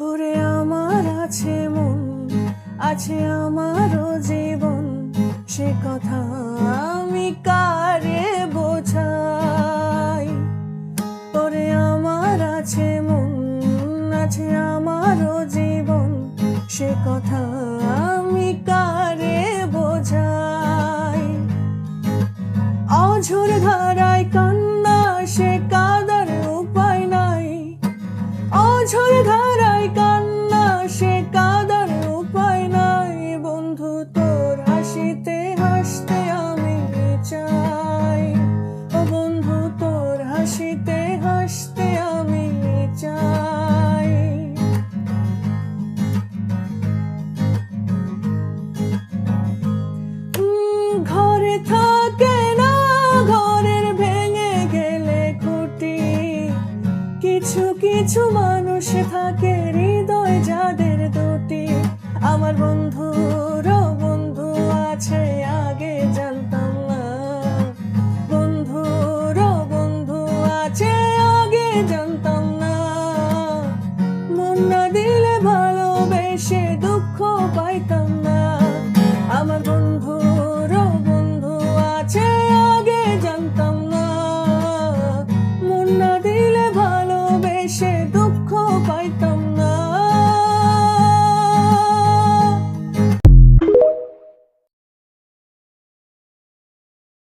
ওরে আমার আছে মন, আছে আমারও জীবন। সে কথা আমি কারে বোঝাই? ওরে আমার আছে মন, আছে আমারও জীবন। সে কথা আমি কারে বোঝাই? অঝোর ধারায় কান্না সে অঝোর ধারায় কান্না, সে কাদার উপায় নাই। বন্ধু, তোর হাসিতে, হাসতে আমি চাই। ও বন্ধু, তোর হাসিতে, হাসতে আমি চাই। ঘরে থাকে কিছু কিছু মানুষ থাকে হৃদয় যাদের দুটি। আমার বন্ধু আছে, আগে জানতাম না। বন্ধুর বন্ধু আছে, আগে জানতাম না। fight the